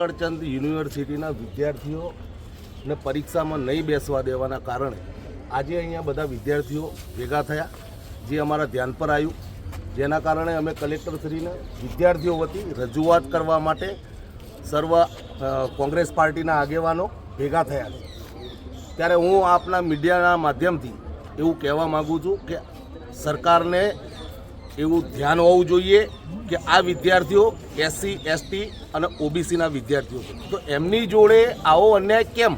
ચંદ યુનિવર્સિટીના વિદ્યાર્થીઓને પરીક્ષામાં નહીં બેસવા દેવાના કારણે આજે અહીંયા બધા વિદ્યાર્થીઓ ભેગા થયા, જે અમારા ધ્યાન પર આવ્યું. જેના કારણે અમે કલેક્ટરશ્રીને, વિદ્યાર્થીઓ વતી રજૂઆત કરવા માટે સર્વ કોંગ્રેસ પાર્ટીના આગેવાનો ભેગા થયા છે. ત્યારે હું આપના મીડિયાના માધ્યમથી એવું કહેવા માગું છું કે સરકારને એવું ધ્યાન હોવું જોઈએ કે આ વિદ્યાર્થીઓ એસસી, એસટી અને ઓબીસીના વિદ્યાર્થીઓ. તો એમની જોડે આવો અન્યાય કેમ?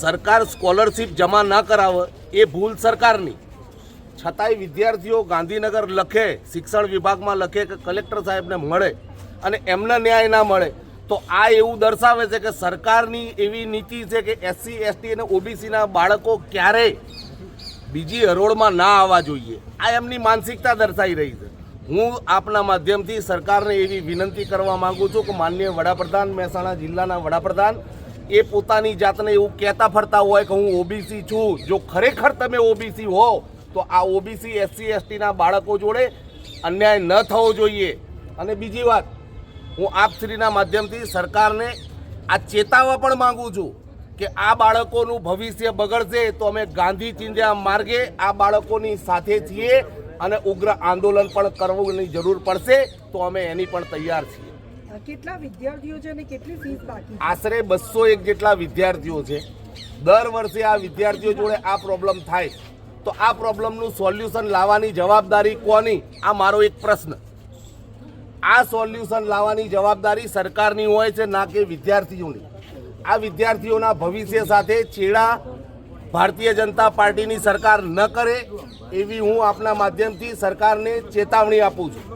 સરકાર સ્કોલરશીપ જમા ન કરાવે, એ ભૂલ સરકારની. છતાંય વિદ્યાર્થીઓ ગાંધીનગર લખે, શિક્ષણ વિભાગમાં લખે કે કલેક્ટર સાહેબને મળે અને એમને ન્યાય ના મળે, તો આ એવું દર્શાવે છે કે સરકારની એવી નીતિ છે કે એસસી એસટી અને ઓબીસીના બાળકો ક્યારેય બીજી હરોળમાં ના આવવા જોઈએ. આ એમની માનસિકતા દર્શાઈ રહી છે. હું આપના માધ્યમથી સરકારને એવી વિનંતી કરવા માંગુ છું કે માનનીય વડાપ્રધાન મહેસાણા જિલ્લાના વડાપ્રધાન એ પોતાની જાતને એવું કહેતા ફરતા હોય કે હું ઓબીસી છું. જો ખરેખર તમે ઓબીસી હો, તો આ ઓબીસી, એસસી, એસટીના બાળકો જોડે અન્યાય ન થવો જોઈએ. અને બીજી વાત, હું આપશ્રીના માધ્યમથી સરકારને આ ચેતાવવા પણ માંગુ છું કે આ બાળકોનું ભવિષ્ય બગડશે તો અમે ગાંધી ચિંધ્યા માર્ગે આ બાળકોની સાથે છીએ. અને ઉગ્ર આંદોલન પણ કરવાની જરૂર પડશે તો અમે એની પણ તૈયાર છીએ. કેટલા વિદ્યાર્થીઓ છે અને કેટલી ફીસ બાકી આશરે બસો એક જેટલા વિદ્યાર્થીઓ છે. દર વર્ષે આ વિદ્યાર્થીઓ જોડે આ પ્રોબ્લેમ થાય. તો આ પ્રોબ્લેમનું સોલ્યુશન લાવવાની જવાબદારી કોની? આ મારો એક પ્રશ્ન. આ સોલ્યુશન લાવવાની જવાબદારી સરકારની હોય છે ના કે વિદ્યાર્થીઓની? આ વિદ્યાર્થીઓના ભવિષ્ય સાથે છેડા ભારતીય જનતા પાર્ટીની સરકાર ન કરે એવી હું આપના માધ્યમથી સરકારને ચેતવણી આપું છું.